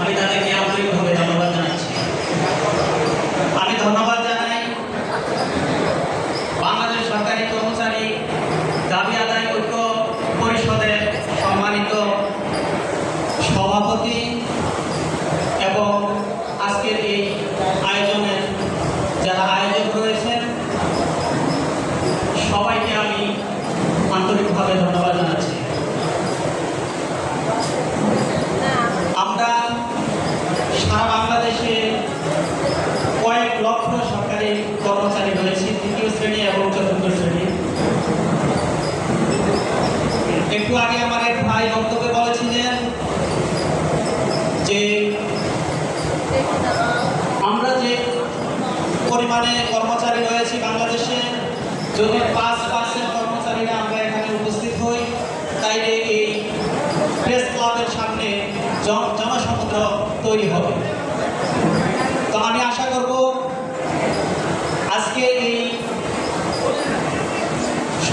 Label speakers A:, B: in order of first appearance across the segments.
A: আমি তাদেরকে আন্তরিকভাবে ধন্যবাদ জানাচ্ছি। আমি ধন্যবাদ জানাই বাংলাদেশ সরকারি কর্মচারী দাবি আদায় ঐক্য পরিষদের সম্মানিত সভাপতি এবং আজকের এই আয়োজনের যারা আয়োজক রয়েছেন, সবাইকে আমি আন্তরিকভাবে ধন্যবাদ জানাচ্ছি আমরা সারা বাংলাদেশে কয়েক লক্ষ সরকারি কর্মচারী রয়েছে তৃতীয় শ্রেণি এবং চতুর্থ শ্রেণি। একটু আগে আমার ভাই বক্তব্যে বলেছিলেন যে, আমরা যে পরিমাণে কর্মচারী রয়েছে বাংলাদেশে, যদি পাঁচ পার্সেন্ট কর্মচারীরা আমরা এখানে উপস্থিত হই, তাইলে এই প্রেস ক্লাবের সামনে জন- জনসমুদ্র তৈরি হবে।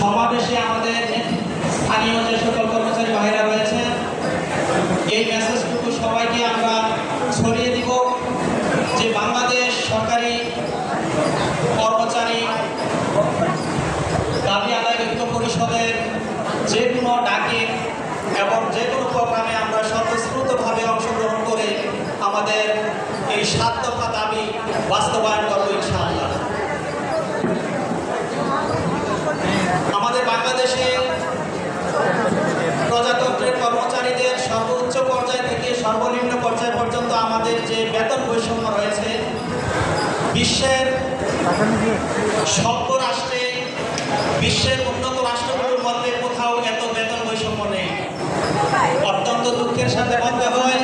A: সমাবেশে আমাদের স্থানীয় যে সকল কর্মচারী ভাইরা রয়েছে, এই মেসেজটুকু সবাইকে আমরা ছড়িয়ে দিব যে বাংলাদেশ সরকারি কর্মচারী দাবি আদায় ঐক্য পরিষদের যে কোনো ডাকে এবং যে কোনো প্রোগ্রামে আমরা স্বতঃস্ফূর্তভাবে অংশগ্রহণ করে আমাদের এই সাত দফা দাবি বাস্তবায়ন করব ইনশাআল্লাহ আমাদের বাংলাদেশে প্রজাতন্ত্রের কর্মচারীদের সর্বোচ্চ পর্যায় থেকে সর্বনিম্ন পর্যায় পর্যন্ত আমাদের যে বেতন বৈষম্য রয়েছে, বিশ্বের সভ্য রাষ্ট্রে বিশ্বের উন্নত রাষ্ট্রগুলোর মধ্যে কোথাও এত বেতন বৈষম্য নেই। অত্যন্ত দুঃখের সাথে বলতে হয়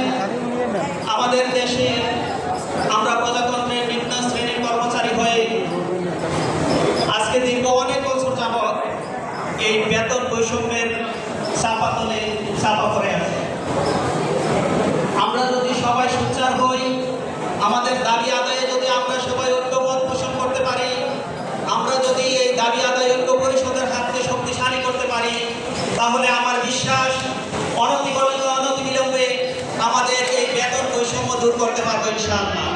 A: আমাদের দেশে আমরা প্রজাতন্ত্রের নিম্ন শ্রেণির কর্মচারী হয়ে আজকে দীর্ঘ অনেক বছর যাবৎ এই বেতন বৈষম্যের চাপা চাপা পড়ে আছে। আমরা যদি সবাই সোচ্চার হই, আমাদের দাবি আদায়ে যদি আমরা সবাই পোষণ করতে পারি, আমরা যদি এই দাবি আদায় ঐক্য পরিষদের হাতকে শক্তিশালী করতে পারি, তাহলে আমার বিশ্বাস অনতি অনতি বিলম্বে আমাদের এই বেতন বৈষম্য দূর করতে পারব ইনশাআল্লাহ।